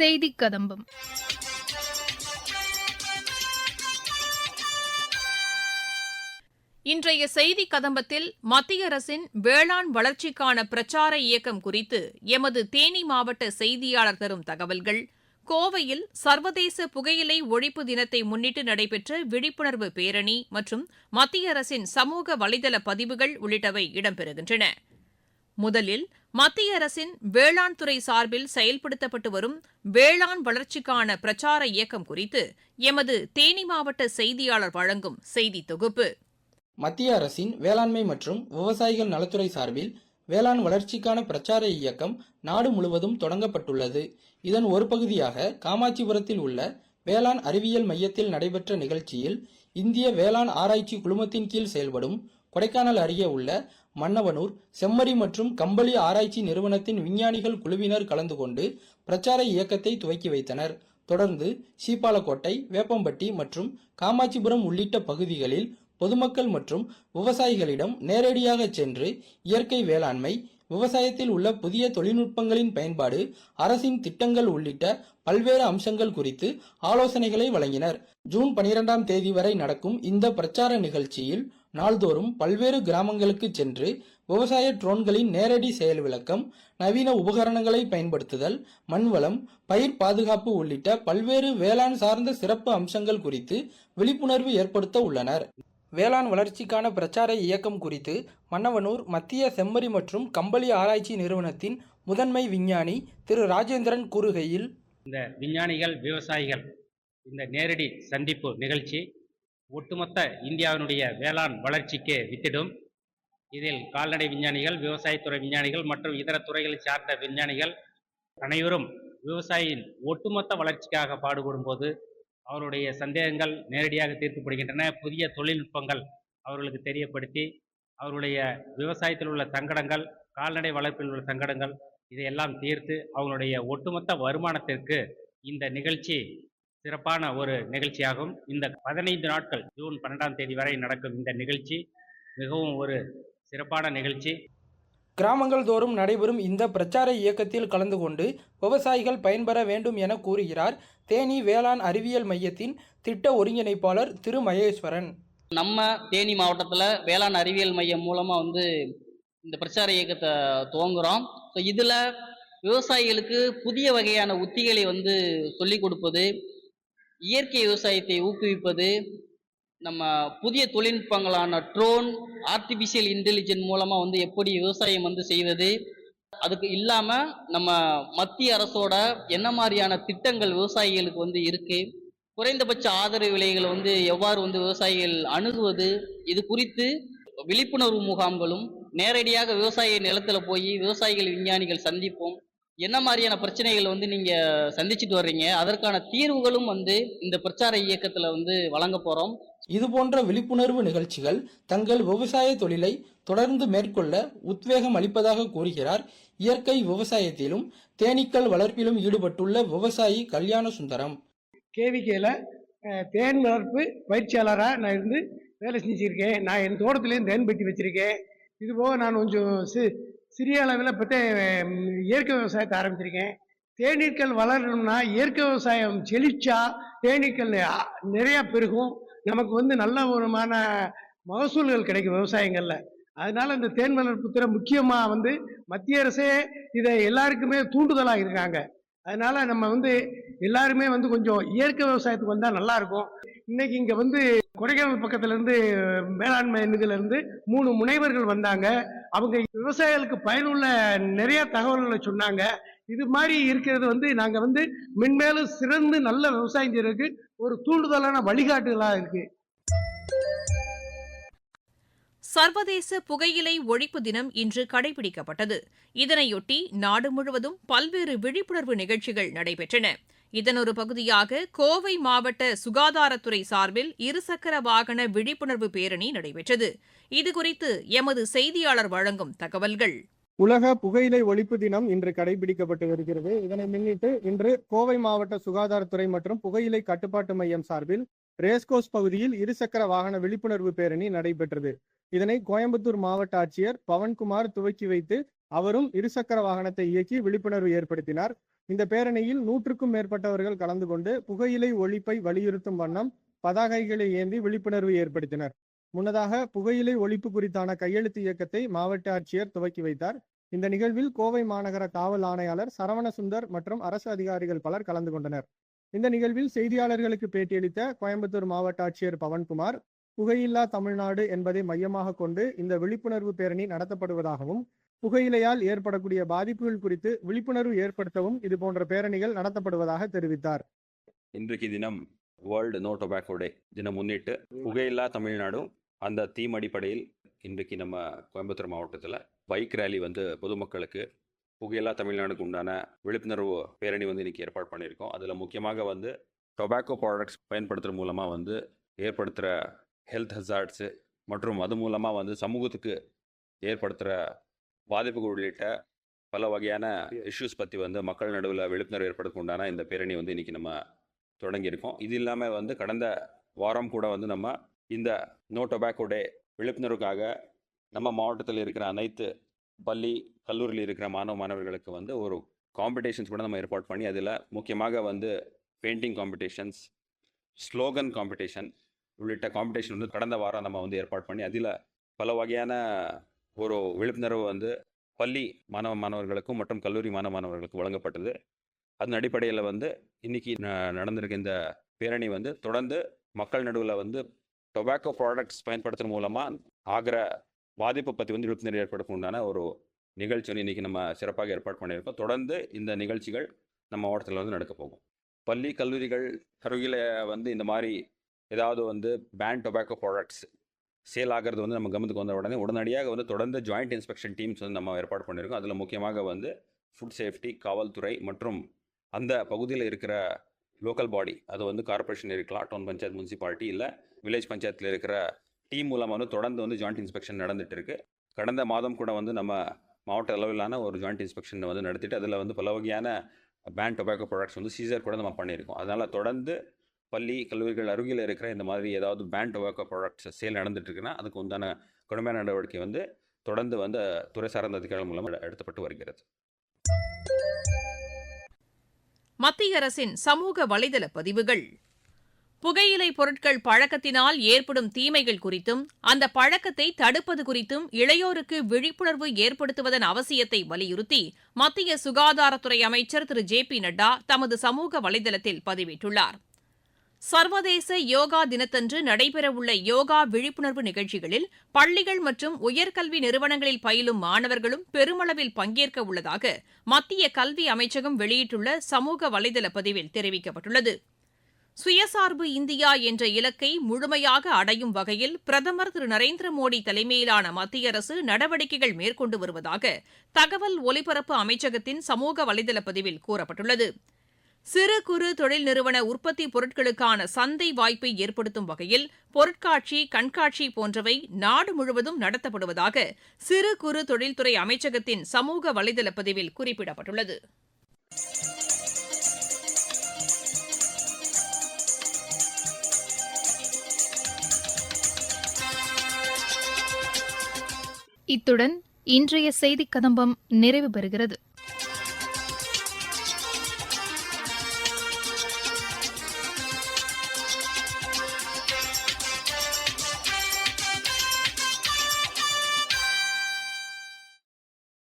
செய்தி கதம்பம் இன்றைய செய்தி கதம்பத்தில் மத்திய அரசின் வேளாண் வளர்ச்சிக்கான பிரச்சார இயக்கம் குறித்து எமது தேனி மாவட்ட செய்தியாளர் தரும் தகவல்கள். கோவையில் சர்வதேச புகையிலை ஒழிப்பு தினத்தை முன்னிட்டு நடைபெற்ற விழிப்புணர்வு பேரணி மற்றும் மத்திய அரசின் சமூக வலைதள பதிவுகள் உள்ளிட்டவை இடம்பெறுகின்றன. முதலில் மத்திய அரசின் வேளாண் துறை சார்பில் செயல்படுத்தப்பட்டு வரும் வேளாண் வளர்ச்சிக்கான பிரச்சார இயக்கம் குறித்து எமது தேனி மாவட்ட செய்தியாளர் வழங்கும் செய்தி தொகுப்பு. மத்திய அரசின் வேளாண்மை மற்றும் விவசாயிகள் நலத்துறை சார்பில் வேளாண் வளர்ச்சிக்கான பிரச்சார இயக்கம் நாடு முழுவதும் தொடங்கப்பட்டுள்ளது. இதன் ஒரு பகுதியாக காமாட்சிபுரத்தில் உள்ள வேளாண் அறிவியல் மையத்தில் நடைபெற்ற நிகழ்ச்சியில் இந்திய வேளாண் ஆராய்ச்சி குழுமத்தின் கீழ் செயல்படும் கொடைக்கானல் அருகே உள்ள மன்னவனூர் செம்மறி மற்றும் கம்பளி ஆராய்ச்சி நிறுவனத்தின் விஞ்ஞானிகள் குழுவினர் கலந்து கொண்டு பிரச்சார இயக்கத்தை துவக்கி வைத்தனர். தொடர்ந்து சீப்பாலக்கோட்டை வேப்பம்பட்டி மற்றும் காமாட்சிபுரம் உள்ளிட்ட பகுதிகளில் பொதுமக்கள் மற்றும் விவசாயிகளிடம் நேரடியாக சென்று இயற்கை வேளாண்மை விவசாயத்தில் உள்ள புதிய தொழில்நுட்பங்களின் பயன்பாடு அரசின் திட்டங்கள் உள்ளிட்ட பல்வேறு அம்சங்கள் குறித்து ஆலோசனைகளை வழங்கினர். ஜூன் பனிரெண்டாம் தேதி வரை நடக்கும் இந்த பிரச்சார நிகழ்ச்சியில் நாள்தோறும் பல்வேறு கிராமங்களுக்கு சென்று விவசாய ட்ரோன்களின் நேரடி செயல் விளக்கம் நவீன உபகரணங்களை பயன்படுத்துதல் மண்வளம் பயிர் பாதுகாப்பு உள்ளிட்ட பல்வேறு வேளாண் சார்ந்த சிறப்பு அம்சங்கள் குறித்து விழிப்புணர்வு ஏற்படுத்த உள்ளனர். வேளாண் வளர்ச்சிக்கான பிரச்சார இயக்கம் குறித்து மன்னவனூர் மத்திய செம்மறி மற்றும் கம்பளி ஆராய்ச்சி நிறுவனத்தின் முதன்மை விஞ்ஞானி திரு. ராஜேந்திரன் கூறுகையில் இந்த விஞ்ஞானிகள் விவசாயிகள் இந்த நேரடி சந்திப்பு நிகழ்ச்சி ஒட்டுமொத்த இந்தியாவினுடைய வேளாண் வளர்ச்சிக்கு வித்திடும். இதில் கால்நடை விஞ்ஞானிகள் விவசாயத்துறை விஞ்ஞானிகள் மற்றும் இதர துறைகளை சார்ந்த விஞ்ஞானிகள் அனைவரும் விவசாயியின் ஒட்டுமொத்த வளர்ச்சிக்காக பாடுபடும் போது அவருடைய சந்தேகங்கள் நேரடியாக தீர்க்கப்படுகின்றன. புதிய தொழில்நுட்பங்கள் அவர்களுக்கு தெரியப்படுத்தி அவருடைய விவசாயத்தில் உள்ள சங்கடங்கள் கால்நடை வளர்ப்பில் உள்ள சங்கடங்கள் இதையெல்லாம் தீர்த்து அவங்களுடைய ஒட்டுமொத்த வருமானத்திற்கு இந்த நிகழ்ச்சி சிறப்பான ஒரு நிகழ்ச்சியாகும். இந்த பதினைந்து நாட்கள் ஜூன் பன்னெண்டாம் தேதி வரை நடக்கும் இந்த நிகழ்ச்சி மிகவும் ஒரு சிறப்பான நிகழ்ச்சி. கிராமங்கள் தோறும் நடைபெறும் இந்த பிரச்சார இயக்கத்தில் கலந்து கொண்டு விவசாயிகள் பயன்பெற வேண்டும் என கூறுகிறார் தேனி வேளாண் அறிவியல் மையத்தின் திட்ட ஒருங்கிணைப்பாளர் திரு மகேஸ்வரன். நம்ம தேனி மாவட்டத்தில் வேளாண் அறிவியல் மையம் மூலமாக வந்து இந்த பிரச்சார இயக்கத்தை துவங்குறோம். ஸோ இதில் விவசாயிகளுக்கு புதிய வகையான உத்திகளை வந்து சொல்லிக் கொடுப்பது இயற்கை விவசாயத்தை ஊக்குவிப்பது நம்ம புதிய தொழில்நுட்பங்களான ட்ரோன் ஆர்டிஃபிஷியல் இன்டெலிஜென்ட் மூலமாக வந்து எப்படி விவசாயம் வந்து செய்வது? அதுக்கு இல்லாமல் நம்ம மத்திய அரசோட என்ன மாதிரியான திட்டங்கள் விவசாயிகளுக்கு வந்து இருக்குது குறைந்தபட்ச ஆதரவு விலைகளை வந்து எவ்வாறு வந்து விவசாயிகள் அணுகுவது? இது குறித்து விழிப்புணர்வு முகாம்களும் நேரடியாக விவசாய நிலத்தில் போய் விவசாயிகள் விஞ்ஞானிகள் சந்திப்போம். என்ன மாதிரியான பிரச்சனைகள் வந்து நீங்க சந்திச்சுட்டு வர்றீங்க? அதற்கான தீர்வுகளும் வந்து இந்த பிரச்சார இயக்கத்துல வந்து வழங்க போறோம். இது போன்ற விழிப்புணர்வு நிகழ்ச்சிகள் தங்கள் விவசாய தொழிலை தொடர்ந்து மேற்கொள்ள உத்வேகம் அளிப்பதாக கூறுகிறார். இயற்கை விவசாயத்திலும் தேனீக்கள் வளர்ப்பிலும் ஈடுபட்டுள்ள விவசாயி கல்யாண சுந்தரம். கேவிகேல தேன் வளர்ப்பு பயிற்சியாளராக நான் இருந்து வேலை செஞ்சுருக்கேன். நான் என் தோட்டத்துலேயும் தேன் பெட்டி வச்சுருக்கேன். இது போக நான் கொஞ்சம் சி சிறிய அளவில் இப்போ இயற்கை விவசாயத்தை ஆரம்பிச்சிருக்கேன். தேனீக்கள் வளரணும்னா இயற்கை விவசாயம் செழிச்சா தேனீக்கள் நிறையா பெருகும். நமக்கு வந்து நல்ல விதமான மகசூல்கள் கிடைக்கும் விவசாயங்களில். அதனால இந்த தேன் வளர்ப்பு துறை முக்கியமாக வந்து மத்திய அரசே இதை எல்லாருக்குமே தூண்டுதலாக இருக்காங்க. அதனால நம்ம வந்து எல்லாருமே வந்து கொஞ்சம் இயற்கை விவசாயத்துக்கு வந்தால் நல்லாயிருக்கும் இன்னைக்கு இங்கே வந்து கொடைக்கானல் பக்கத்துல இருந்து மேலாண்மை இதுல இருந்து மூணு முனைவர்கள் வந்தாங்க. அவங்க விவசாயிகளுக்கு பயனுள்ள நிறைய தகவல்களை சொன்னாங்க. இது மாதிரி இருக்கிறது வந்து நாங்கள் வந்து மென்மேலும் சிறந்து நல்ல விவசாயம் செய்யறதுக்கு ஒரு தூண்டுதலான வழிகாட்டுகளா இருக்கு. சர்வதேச புகையிலை ஒழிப்பு தினம் இன்று கடைபிடிக்கப்பட்டது. இதனையொட்டி நாடு முழுவதும் பல்வேறு விழிப்புணர்வு நிகழ்ச்சிகள் நடைபெற்றன. இதன் ஒரு பகுதியாக கோவை மாவட்ட சுகாதாரத்துறை சார்பில் இருசக்கர வாகன விழிப்புணர்வு பேரணி நடைபெற்றது. இதுகுறித்து எமது செய்தியாளர் வழங்கும் தகவல்கள். உலக புகையிலை ஒழிப்பு தினம் இன்று கடைபிடிக்கப்பட்டு வருகிறது. இதனை முன்னிட்டு இன்று கோவை மாவட்ட சுகாதாரத்துறை மற்றும் புகையிலை கட்டுப்பாட்டு மையம் சார்பில் ரேஸ்கோஸ் பகுதியில் இருசக்கர வாகன விழிப்புணர்வு பேரணி நடைபெற்றது. இதனை கோயம்புத்தூர் மாவட்ட ஆட்சியர் பவன்குமார் துவக்கி வைத்து அவரும் இருசக்கர வாகனத்தை இயக்கி விழிப்புணர்வு ஏற்படுத்தினார். இந்த பேரணியில் நூற்றுக்கும் மேற்பட்டவர்கள் கலந்து கொண்டு புகையிலை ஒழிப்பை வலியுறுத்தும் வண்ணம் பதாகைகளை ஏந்தி விழிப்புணர்வு ஏற்படுத்தினர். முன்னதாக புகையிலை ஒழிப்பு குறித்தான கையெழுத்து இயக்கத்தை மாவட்ட ஆட்சியர் துவக்கி வைத்தார். இந்த நிகழ்வில் கோவை மாநகர காவல் ஆணையாளர் சரவணசுந்தர் மற்றும் அரசு அதிகாரிகள் பலர் கலந்து கொண்டனர். இந்த நிகழ்வில் செய்தியாளர்களுக்கு பேட்டியளித்த கோயம்புத்தூர் மாவட்ட ஆட்சியர் பவன்குமார் புகையில்லா தமிழ்நாடு என்பதை மையமாக கொண்டு இந்த விழிப்புணர்வு பேரணி நடத்தப்படுவதாகவும் புகையிலையால் ஏற்படக்கூடிய பாதிப்புகள் குறித்து விழிப்புணர்வு ஏற்படுத்தவும் இது போன்ற பேரணிகள் நடத்தப்படுவதாக தெரிவித்தார். இன்றைக்கு தினம் வேர்ல்டு நோ டொபாக்கோ டே தினம் முன்னிட்டு புகையில்லா தமிழ்நாடும் அந்த தீம் அடிப்படையில் இன்றைக்கு நம்ம கோயம்புத்தூர் மாவட்டத்தில் பைக் ரேலி வந்து பொதுமக்களுக்கு புகையில்லா தமிழ்நாடுக்கு உண்டான விழிப்புணர்வு பேரணி வந்து இன்றைக்கி ஏற்பாடு பண்ணியிருக்கோம். அதில் முக்கியமாக வந்து டொபாக்கோ ப்ராடக்ட்ஸ் பயன்படுத்துகிற மூலமாக வந்து ஏற்படுத்துகிற ஹெல்த் ஹசார்ட்ஸு மற்றும் அது மூலமாக வந்து சமூகத்துக்கு ஏற்படுத்துகிற பாதிப்புகள் உள்ளிட்ட பல வகையான இஷ்யூஸ் பற்றி வந்து மக்கள் நடுவில் விழிப்புணர்வு ஏற்படுத்த உண்டான இந்த பேரணி வந்து இன்றைக்கி நம்ம தொடங்கியிருக்கோம். இது இல்லாமல் வந்து கடந்த வாரம் கூட வந்து நம்ம இந்த நோ டொபாக்கோ டே விழிப்புணர்வுக்காக நம்ம மாவட்டத்தில் இருக்கிற அனைத்து பள்ளி கல்லூரியில் இருக்கிற மாணவ மாணவர்களுக்கு வந்து ஒரு காம்படிஷன்ஸ் கூட நம்ம ஏற்பாடு பண்ணி அதில் முக்கியமாக வந்து பெயிண்டிங் காம்படிஷன்ஸ் ஸ்லோகன் காம்படிஷன் உள்ளிட்ட காம்படிஷன் வந்து கடந்த வாரம் நம்ம வந்து ஏற்பாடு பண்ணி அதில் பல வகையான ஒரு விழிப்புணர்வு வந்து பள்ளி மாணவ மாணவர்களுக்கும் மற்றும் கல்லூரி மாணவ மாணவர்களுக்கும் வழங்கப்பட்டது. அதன் அடிப்படையில் வந்து இன்னைக்கு ந- நடந்திருக்க இந்த பேரணி வந்து தொடர்ந்து மக்கள் நடுவில் வந்து டொபாக்கோ ப்ராடக்ட்ஸ் பயன்படுத்துறது மூலமாக ஆகிற பாதிப்பை பற்றி வந்து விழிப்புணர்வு ஏற்படுத்த உண்டான ஒரு நிகழ்ச்சி வந்து இன்றைக்கி நம்ம சிறப்பாக ஏற்பாடு பண்ணியிருக்கோம். தொடர்ந்து இந்த நிகழ்ச்சிகள் நம்ம மாவட்டத்தில் வந்து நடக்க போகும். பள்ளி கல்லூரிகள் அருகில் வந்து இந்த மாதிரி ஏதாவது வந்து பேன் டொபாக்கோ ப்ராடக்ட்ஸ் சேல் ஆகிறது வந்து நம்ம கவனத்துக்கு வந்த உடனே உடனடியாக வந்து தொடர்ந்து ஜாயிண்ட் இன்ஸ்பெக்ஷன் டீம்ஸ் வந்து நம்ம ஏற்பாடு பண்ணியிருக்கோம். அதில் முக்கியமாக வந்து ஃபுட் சேஃப்டி காவல்துறை மற்றும் அந்த பகுதியில் இருக்கிற லோக்கல் பாடி அது வந்து கார்ப்பரேஷன் இருக்கலாம் டவுன் பஞ்சாயத் முனிசிபாலிட்டி இல்லை வில்லேஜ் பஞ்சாயத்தில் இருக்கிற டீம் மூலமாக வந்து தொடர்ந்து வந்து ஜாயிண்ட் இன்ஸ்பெக்ஷன் நடந்துட்டு இருக்கு. கடந்த மாதம் கூட வந்து நம்ம மாவட்ட அளவிலான ஒரு ஜாயிண்ட் இன்ஸ்பெக்ஷன் வந்து நடத்திட்டு அதில் வந்து பல வகையான பேன் டொபாக்கோ ப்ராடக்ட்ஸ் வந்து சீசர் கூட நம்ம பண்ணியிருக்கோம். அதனால் தொடர்ந்து பள்ளி கல்லூரிகள் அருகில் இருக்கிற இந்த மாதிரி ஏதாவது பேண்ட் டொபாக்கோ ப்ராடக்ட்ஸ் சேல் நடந்துட்டுருக்குன்னா அதுக்கு உண்டான கடுமையான நடவடிக்கை வந்து தொடர்ந்து வந்து துறை சார்ந்த அதிகாரிகள் மூலம் எடுத்தப்பட்டு வருகிறது. மத்திய அரசின் சமூக வலைதள பதிவுகள். புகையிலை பொருட்கள் பழக்கத்தினால் ஏற்படும் தீமைகள் குறித்தும் அந்த பழக்கத்தை தடுப்பது குறித்தும் இளையோருக்கு விழிப்புணர்வு ஏற்படுத்துவதன் அவசியத்தை வலியுறுத்தி மத்திய சுகாதாரத்துறை அமைச்சர் திரு. ஜே. பி. நட்டா தமது சமூக வலைதளத்தில் பதிவிட்டுள்ளார். சர்வதேச யோகா தினத்தன்று நடைபெறவுள்ள யோகா விழிப்புணர்வு நிகழ்ச்சிகளில் பள்ளிகள் மற்றும் உயர்கல்வி நிறுவனங்களில் பயிலும் மாணவர்களும் பெருமளவில் பங்கேற்க உள்ளதாக மத்திய கல்வி அமைச்சகம் வெளியிட்டுள்ள சமூக வலைதள பதிவில் தெரிவிக்கப்பட்டுள்ளது. சுயசார்பு இந்தியா என்ற இலக்கை முழுமையாக அடையும் வகையில் பிரதமர் திரு நரேந்திர மோடி தலைமையிலான மத்திய அரசு நடவடிக்கைகள் மேற்கொண்டு வருவதாக தகவல் ஒலிபரப்பு அமைச்சகத்தின் சமூக வலைதள பதிவில் கூறப்பட்டுள்ளது. சிறு குறு தொழில் நிறுவன உற்பத்தி பொருட்களுக்கான சந்தை வாய்ப்பை ஏற்படுத்தும் வகையில் பொருட்காட்சி கண்காட்சி போன்றவை நாடு முழுவதும் நடத்தப்படுவதாக சிறு குறு தொழில்துறை அமைச்சகத்தின் சமூக வலைதள பதிவில் குறிப்பிடப்பட்டுள்ளது. இத்துடன் இன்றைய செய்திக் கதம்பம் நிறைவு பெறுகிறது.